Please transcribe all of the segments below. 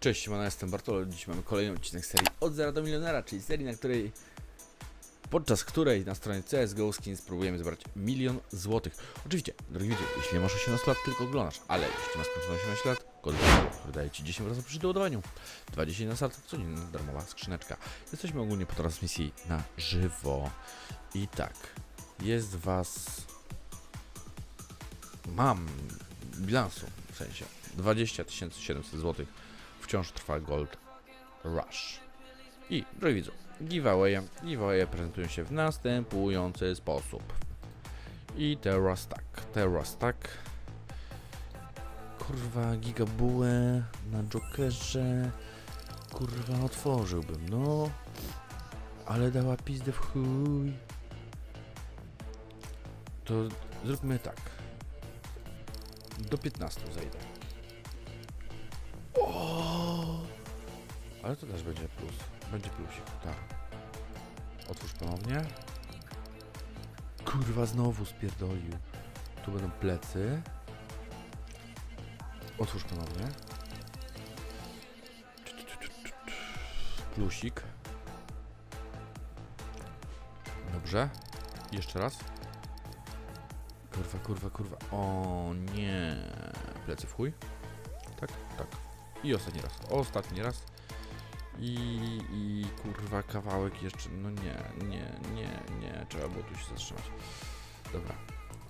Cześć, siemano, jestem Bartolo. Dziś mamy kolejny odcinek serii Od Zera do Milionera, czyli serii, na której podczas której na stronie CSGO Skin spróbujemy zebrać milion złotych. Oczywiście, drogi widzu, jeśli masz 18 lat, tylko oglądasz, ale jeśli masz skończone 18 lat, kod który daje Ci 10% przy doładowaniu. 20 na start, codzienna darmowa skrzyneczka. Jesteśmy ogólnie po transmisji na żywo. I tak, jest Was... Mam bilansu, w sensie 20 700 złotych wciąż trwa Gold Rush. I, drogi widzu, giveawaye, giveawaye prezentują się w następujący sposób. I teraz tak, teraz tak. Kurwa, gigabułę na Jokerze. Kurwa, otworzyłbym, no. Ale dała pizdę w chuj. To zróbmy tak. Do 15 zejdę. O! Ale to też będzie plus. Będzie plusik, tak. Otwórz ponownie. Kurwa, znowu spierdolił. Tu będą plecy. Otwórz ponownie. Plusik. Dobrze. Jeszcze raz. Kurwa, kurwa, kurwa. O nie. Plecy w chuj. Tak, tak. I ostatni raz. Ostatni raz. I, I kurwa kawałek jeszcze. No nie, nie, nie, nie. Trzeba było tu się zatrzymać. Dobra.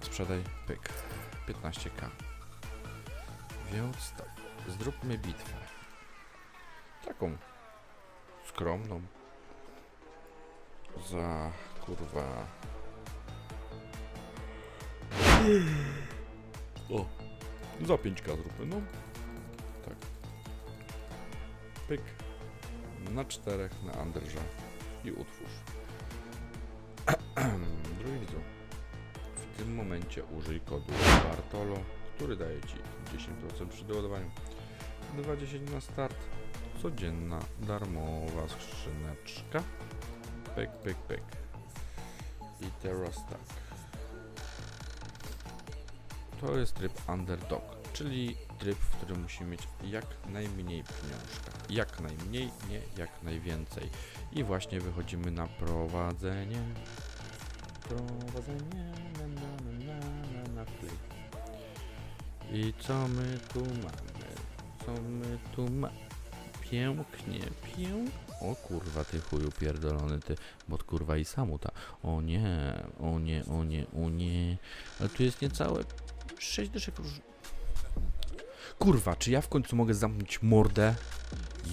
Sprzedaj. Pyk. 15k. Więc tak. Zróbmy bitwę. Taką skromną. Za kurwa. O, za 5k zróbmy, no. Tak. Pyk. Na czterech na Andrze i utwórz. Drogi widzu, w tym momencie użyj kodu Bartolo, który daje Ci 10% przy doładowaniu. 20 na start. Codzienna, darmowa skrzyneczka. Pyk, pyk, pyk. I teraz tak. To jest tryb underdog, czyli tryb, w którym musimy mieć jak najmniej pieniążka. Jak najmniej, nie jak najwięcej. I właśnie wychodzimy na prowadzenie. Prowadzenie na na na na na play. I co my tu mamy? Co my tu mamy? Pięknie, pięknie. O kurwa, ty chuju pierdolony, ty, bo kurwa i samuta. O nie, o nie, o nie, o nie. Ale tu jest niecałe 6 dyszek róż... Kurwa, czy ja w końcu mogę zamknąć mordę?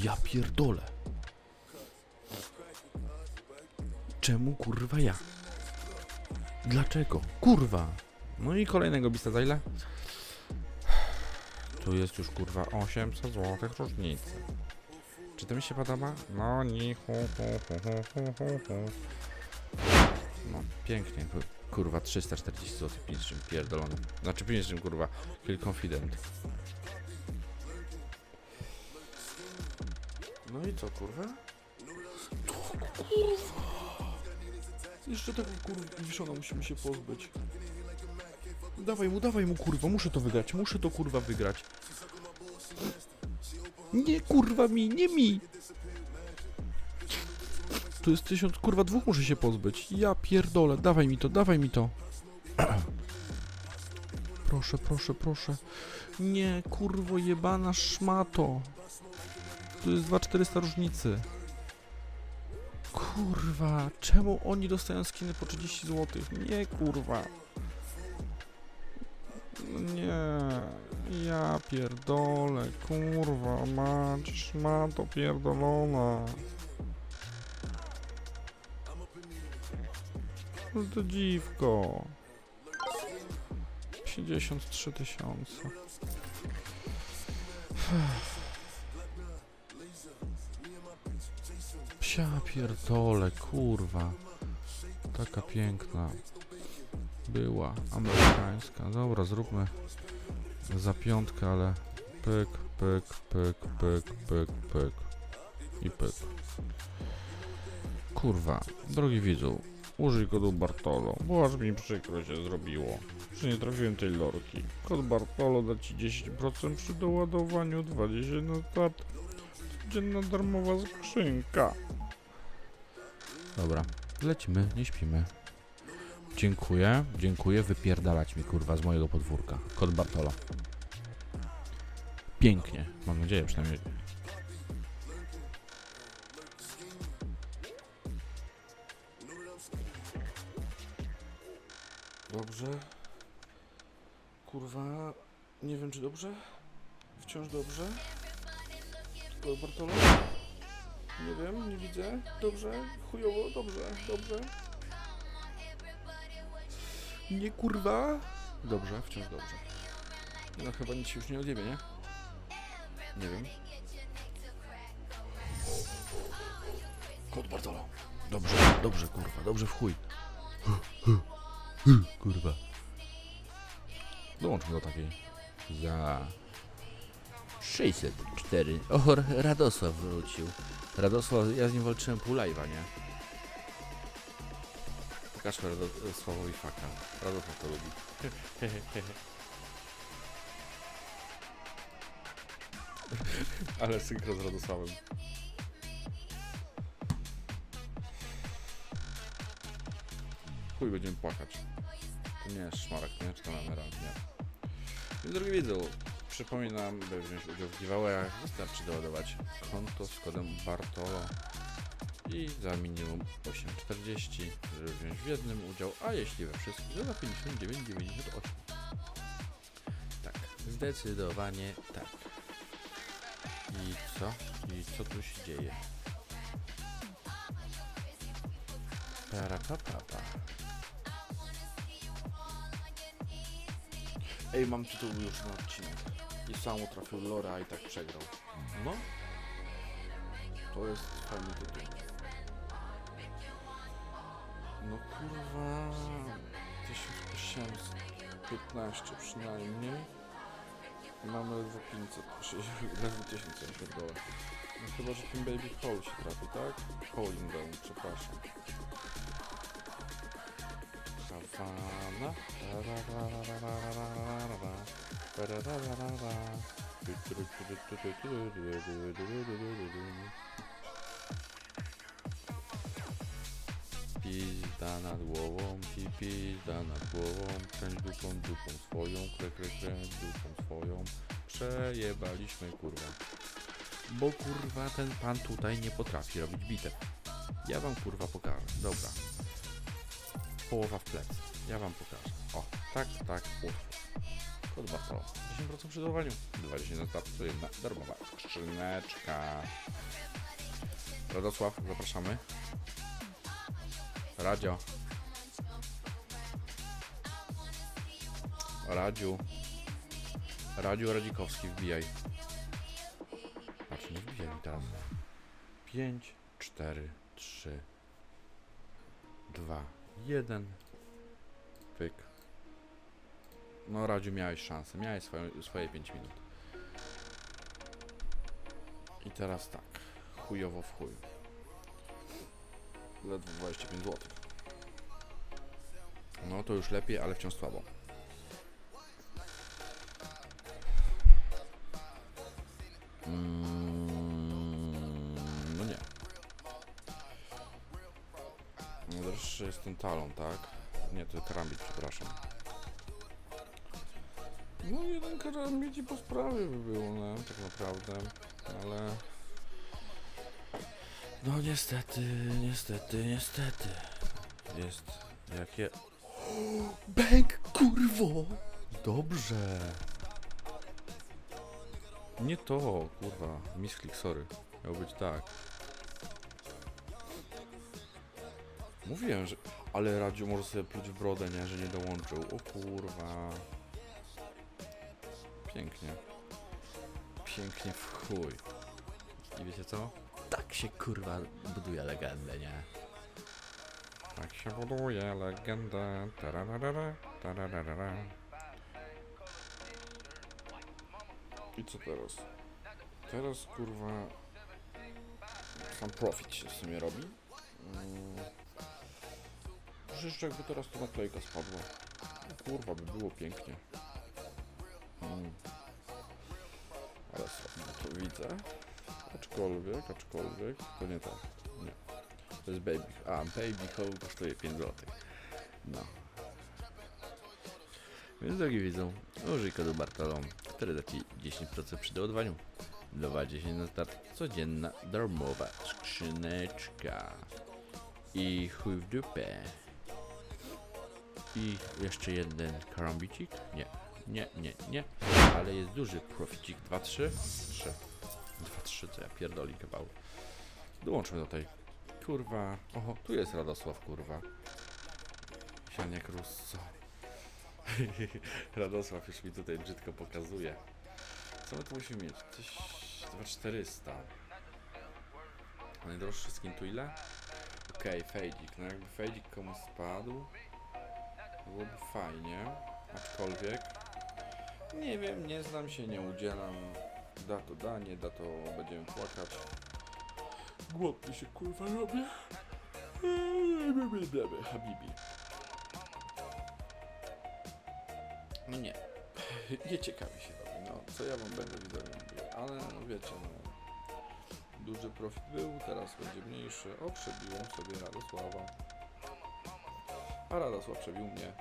Ja pierdolę. Czemu kurwa ja? Dlaczego? Kurwa. No i kolejnego bista za ile? Tu jest już kurwa 800 zł różnicy. Czy to mi się podoba? No nie. No, pięknie. Kurwa, 340 zł pieniężnym pierdolony. Znaczy pieniężnym, kurwa. Kill confident. No i co, kurwa? Kurwa! Jeszcze tego kurwa wiszona musimy się pozbyć. Dawaj mu, dawaj mu kurwa, muszę to wygrać, muszę to kurwa wygrać. Nie kurwa mi, nie mi! Tu jest tysiąc, kurwa, dwóch muszę się pozbyć. Ja pierdolę, dawaj mi to, dawaj mi to. proszę, proszę, proszę. Nie, kurwo, jebana szmato. Tu jest 2400 różnicy. Kurwa, czemu oni dostają skiny po 30 zł? Nie, kurwa. Nie, ja pierdolę, kurwa, mać, szmato pierdolona. No to dziwko. 53 tysiące. Psia pierdolę, kurwa. Taka piękna. Była amerykańska. Dobra, zróbmy za piątkę, ale pyk, pyk, pyk, pyk, pyk, pyk i pyk. Kurwa, drogi widzu, użyj kodu Bartolo, bo aż mi przykro się zrobiło, że nie trafiłem tej lorki. Kod Bartolo da ci 10% przy doładowaniu, 20 na start. Codzienna darmowa skrzynka. Dobra, lecimy, nie śpimy. Dziękuję, dziękuję, wypierdalać mi kurwa z mojego podwórka. Kod Bartolo. Pięknie, mam nadzieję przynajmniej. Dobrze. Wciąż dobrze. Kod Bartolo? Nie wiem, nie widzę. Dobrze, chujowo, dobrze, dobrze. Nie kurwa. Dobrze, wciąż dobrze. No chyba nic się już nie odjebie, nie? Nie wiem. Kod Bartolo. Dobrze, dobrze kurwa, dobrze w chuj. Kurwa. Dołączmy do takiej. Za 604. O, Radosław wrócił. Radosław, ja z nim walczyłem pół live'a, nie? Pokażmy Radosławowi faka. Radosław to lubi. Ale synchro z Radosławem. Chuj, będziemy płakać. To nie jest szmarek, nie? Czy to emerald, nie. Drogi widzu, przypominam, by wziąć udział w giveawayach, wystarczy doładować konto z kodem BARTOLO i za minimum 8,40, żeby wziąć w jednym udział, a jeśli we wszystkich, to za 59,98. Tak, zdecydowanie tak. I co? I co tu się dzieje? Parapapapa. Ej, mam tytuł już na odcinek. I sam trafił Lora i tak przegrał. No. To jest fajny tytuł. No kurwa. 1815 przynajmniej. Mamy ledwo 500, sześć- ledwo 1000 ja pierdolę. No chyba, że ten Baby Hole się trafi, tak? Hole Down, przepraszam. Pizda nad głową, pi pizda nad głową, kręć dupą, dupą swoją, krę, krę, kręć dupą swoją. Przejebaliśmy kurwa. Bo kurwa ten pan tutaj nie potrafi robić bitew. Ja wam kurwa pokażę. Dobra. Połowa w plec. Ja wam pokażę. O, tak, tak, łatwo. Kod Bartolo. 10% przy dodawaniu. 20 na start, to jedna darmowa skrzyneczka. Radosław, zapraszamy. Radio. Radziu. Radziu Radzikowski, wbijaj. Patrz, nie wbijaj mi teraz. 5, 4, 3, 2, 1. Pyk. No Radziu, miałeś szansę. Miałeś swoje, swoje 5 minut. I teraz tak. Chujowo w chuj. Ledwo 25 zł. No to już lepiej, ale wciąż słabo. Mm, no nie. No jest ten talon, tak? Nie, to karambit, przepraszam. No jeden karambit i po sprawie by było, no, tak naprawdę. Ale... No niestety, niestety, niestety. Jest jakie... Bęk, kurwo! Dobrze. Nie to, kurwa. Misklik, sorry. Miał być tak. Mówiłem, że... Ale Radziu może sobie pluć w brodę, nie? Że nie dołączył. O kurwa. Pięknie. Pięknie w chuj. I wiecie co? Tak się kurwa buduje legendę, nie? Tak się buduje legenda. Tararara, tararara. I co teraz? Teraz kurwa sam profit się w sumie robi. Mm. Jeszcze jakby teraz to naklejka spadła. Kurwa by było pięknie. Mm. Ale sobie to widzę. Aczkolwiek, aczkolwiek, to nie tak. Nie. To jest baby. A, baby home kosztuje 5 zł. No. Więc drogi widzą, użyj kodu Bartolom, który da Ci 10% przy doładowaniu. Nowa 10 na start, codzienna, darmowa skrzyneczka. I chuj w dupę. I jeszcze jeden karambicik? Nie, nie, nie, nie. Ale jest duży proficik 2-3. 3. 2-3 to ja pierdoli kawał. Dołączmy do tej. Kurwa. Oho, tu jest Radosław, kurwa. Sianiak Russo. Radosław już mi tutaj brzydko pokazuje. Co my tu musimy mieć? Coś 2400. A najdroższy skin tu ile? Okej, okay, fejdzik. No jakby fejdzik komuś spadł, byłoby fajnie. Aczkolwiek nie wiem, nie znam się, nie udzielam. Da to da, nie da to będziemy płakać. Głodny się kurwa robię. Habibi. No nie. Nie ciekawi się robi. No, co ja wam będę widzowie mówił. Ale no wiecie, no. Duży profit był, teraz będzie mniejszy. O, przebiłem sobie Radosława. A Radosław przebił mnie.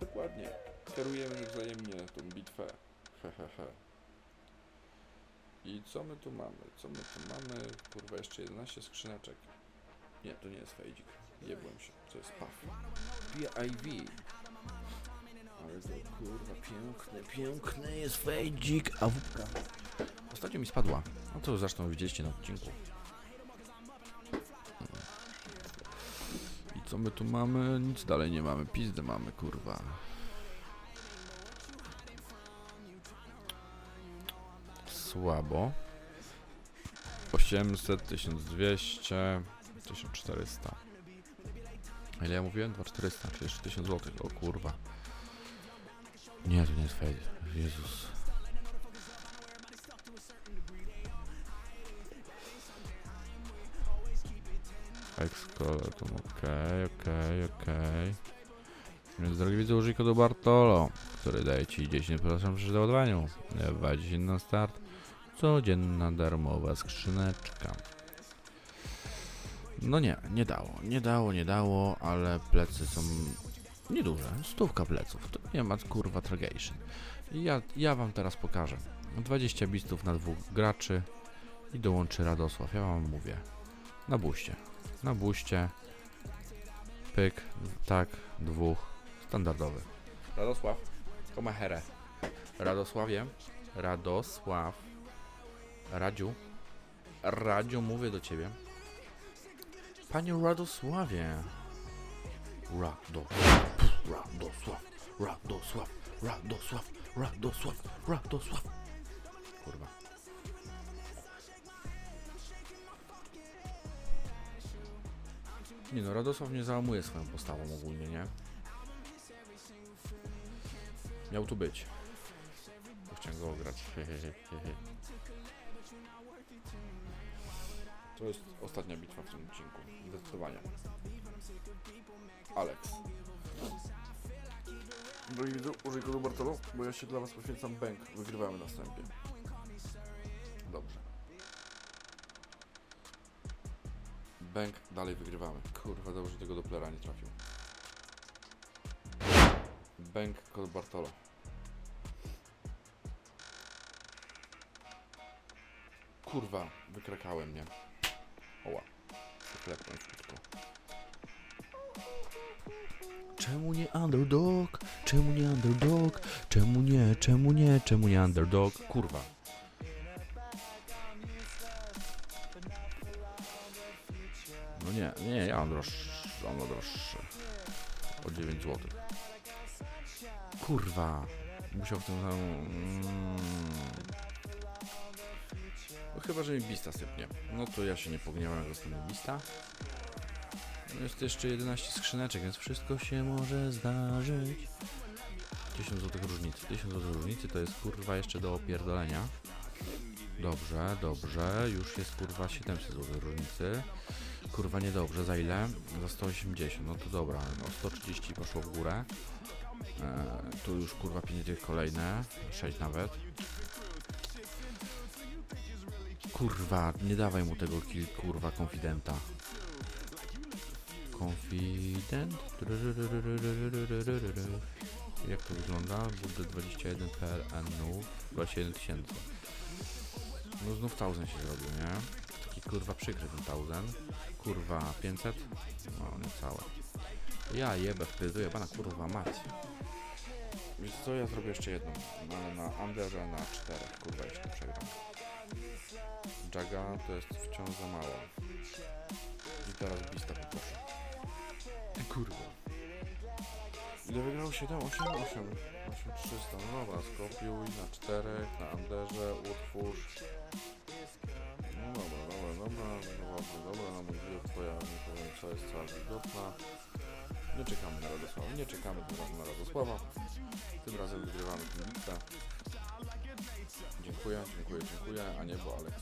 Dokładnie. Kierujemy wzajemnie tą bitwę. Hehehe. I co my tu mamy? Co my tu mamy? Kurwa, jeszcze 11 skrzyneczek. Nie, to nie jest fejdzik. Nie byłem się. To jest PAF. PIV. Ale to kurwa piękny, piękny jest fejdzik. A wódka. Ostatnio mi spadła. No to zresztą widzieliście na odcinku. Co my tu mamy? Nic dalej nie mamy. Pizdę mamy, kurwa. Słabo. 800, 1200, 1400. A Ile ja mówiłem? 2400, czyli jeszcze 1000 zł. O kurwa. Nie, to nie jest fake. Jezus. Excoletum, okej, okej, okej. Więc drogi widzę, użyj kodu Bartolo, który daje Ci 10% przy doładowaniu. Lewa 10 na start. Codzienna darmowa skrzyneczka. No nie, nie dało, nie dało, nie dało, ale plecy są nieduże. Stówka pleców, to nie ma kurwa tragation. Ja, ja wam teraz pokażę. 20 bistów na dwóch graczy i dołączy Radosław, ja wam mówię. Na buście. Na buście. Pyk, tak, dwóch. Standardowy. Radosław, komaherę. Radosławie, Radosław. Radziu, Radziu, mówię do ciebie. Panie Radosławie. Radosław, Radosław, Radosław, Radosław, Radosław, Radosław. Kurwa. Nie no, Radosław nie załamuje swoją postawą ogólnie, nie? Miał tu być. Bo Chciałem go ograć. To jest ostatnia bitwa w tym odcinku. Zdecydowanie. Alex. Drogi widzu, użyj kodu Bartolo, bo ja się dla was poświęcam bęk. Wygrywamy następnie. Dobrze. Bęk, dalej wygrywamy. Kurwa, dobrze że tego Dopplera nie trafił. Bęk, kod Bartolo. Kurwa, wykrakałem mnie. Oła. Wyklepłem krótko. Czemu nie underdog? Czemu nie underdog? Czemu nie? Czemu nie? Czemu nie underdog? Kurwa. Nie, ja mam droższy. On ma droższy. O 9 zł. Kurwa. Musiał w tym samym... Mm. No chyba, że mi Bista sypnie. No to ja się nie pogniewam, jak dostanę Bista. No jest jeszcze 11 skrzyneczek, więc wszystko się może zdarzyć. 1000 zł różnicy. 1000 zł różnicy to jest kurwa jeszcze do opierdolenia. Dobrze, dobrze. Już jest kurwa 700 zł różnicy. Kurwa niedobrze. Za ile? Za 180. No to dobra. No 130 poszło w górę. Eee, tu już kurwa 5 kolejne. 6 nawet. Kurwa, nie dawaj mu tego kill, kurwa, konfidenta. Konfident. Jak to wygląda? Budżet 21 PLN, 21 tysięcy. No znów 1000 się zrobił, nie? Kurwa przykry ten 1000. Kurwa 500? No niecałe. Ja jebę, wpytuję pana kurwa mać. Wiesz co, ja zrobię jeszcze jedną. Ale na Underze na 4, kurwa jeśli przegram. Jaga to jest wciąż za mało. I teraz Bista poproszę. Ty kurwa. Ile wygrał? 7, 8, 8, 8300. No dobra, skopiuj na 4, na Anderze, utwórz. No dobra, dobra, dobra, dobra, mój widok twoja, nie powiem co jest cała wilgotna. Nie czekamy na Radosława, nie czekamy tym razem na Radosława. Tym razem wygrywamy tę bitwę. Dziękuję, dziękuję, dziękuję, a nie, bo Alex.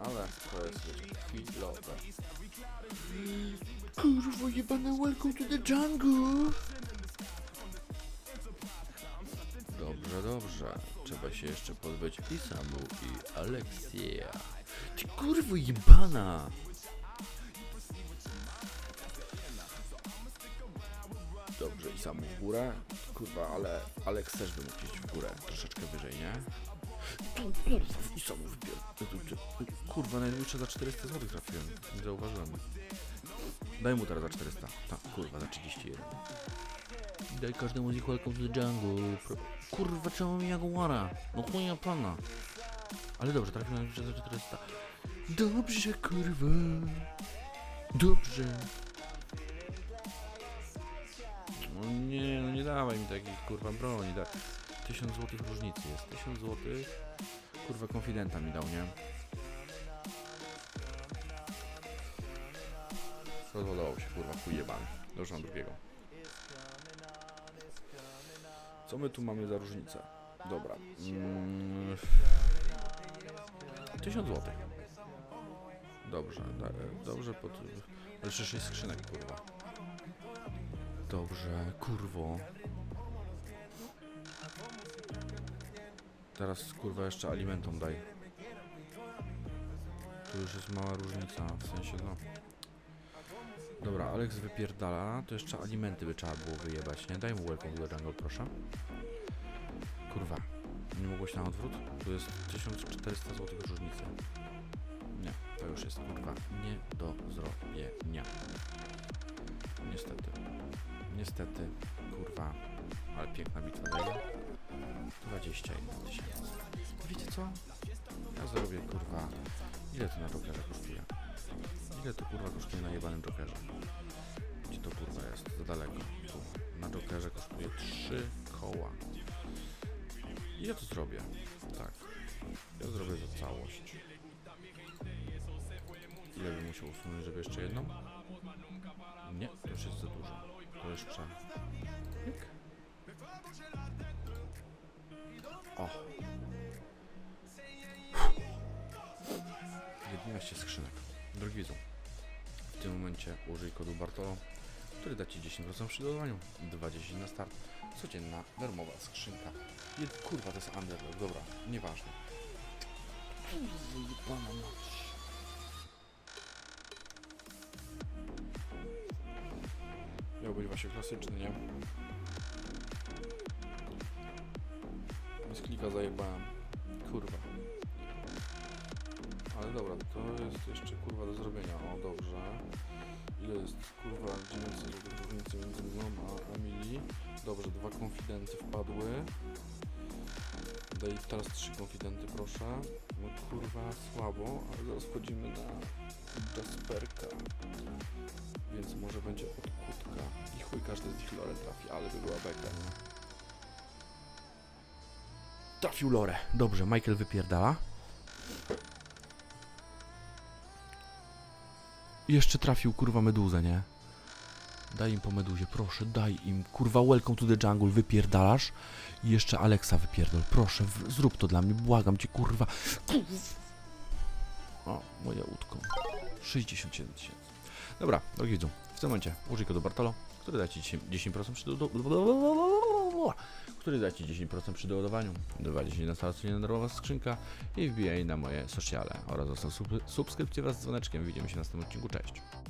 Ale to jest wiecie, chwilowe. Kurwo jebane, welcome to the jungle! Dobrze, dobrze. Trzeba się jeszcze pozbyć i Samu, i Aleksieja. Ty kurwo jebana! Dobrze, i Samu w górę. Kurwa, ale Aleks też by mógł iść w górę, troszeczkę wyżej, nie? Tu, kurwa, wbier... najwyższe za 400 zł trafiłem. Nie zauważyłem. Daj mu teraz za 400. Tak, kurwa, za 31. Daj każdemu z nich welcome to the jungle. Kurwa, czemu mi jaguara? No chuja pana. Ale dobrze, trafiłem za 400. Dobrze, kurwa. Dobrze. No nie, no nie dawaj mi takich kurwa broni. Da. 1000 zł różnicy jest. 1000 zł. Kurwa konfidenta mi dał, nie? Rozładował się, kurwa, chuj jebany. Dobrze, drugiego. Co my tu mamy za różnicę? Dobra. Mm, 1000 zł. Dobrze, da, dobrze pod... Ale jeszcze 6 skrzynek, kurwa. Dobrze, kurwo. Teraz kurwa jeszcze alimentom daj. Tu już jest mała różnica, w sensie no. Dobra, Alex wypierdala, to jeszcze alimenty by trzeba było wyjebać, nie? Daj mu welcome the jungle, proszę. Kurwa, nie mogłeś na odwrót? Tu jest 1400 zł różnicy. Nie, to już jest kurwa nie do zrobienia. Niestety. Niestety, kurwa, ale piękna bitwa daje. 21 tysięcy. Wiecie co? Ja zrobię kurwa. Ile to na Jokerze kosztuje? Ile to kurwa kosztuje na jebanym Jokerze? Gdzie to kurwa jest? Za daleko. Tu. Na Jokerze kosztuje 3 koła. I ja to zrobię. Tak. Ja zrobię za całość. Ile bym musiał usunąć, żeby jeszcze jedną? Nie, to już jest za dużo. To jeszcze. Pyk. O. 11 skrzynek. Drogi widzu, w tym momencie użyj kodu Bartolo, który da Ci 10% przy dodawaniu. 20 na start. Codzienna, darmowa skrzynka. Jed kurwa, to jest underdog. Dobra, nieważne. Jebana mać. Miał być właśnie klasyczny, nie? Bez klika zajebałem. Kurwa. Jest jeszcze kurwa do zrobienia. O, dobrze. Ile jest kurwa 900 zł różnicy między mną a Emilii? Dobrze, dwa konfidenty wpadły. Daj teraz trzy konfidenty, proszę. No kurwa, słabo, ale zaraz wchodzimy na Jasperka. Więc może będzie od kutka. I chuj każdy z nich lore trafi, ale by była beka, nie? Trafił lore. Dobrze, Michael wypierdala. Jeszcze trafił kurwa meduzę, nie? Daj im po meduzie, proszę, daj im. Kurwa, welcome to the jungle, wypierdalasz. I jeszcze Alexa wypierdol, proszę, zrób to dla mnie, błagam cię, kurwa. O, moja łódką. 67 tysięcy. Dobra, drogi widzą, w tym momencie użyj kodu Bartolo, który da ci 10% przy do, do, który da Ci 10% przy doładowaniu. 20 na stronie darmowa skrzynka i wbijaj na moje sociale oraz zostaw sub- subskrypcję wraz z dzwoneczkiem. Widzimy się w następnym odcinku. Cześć!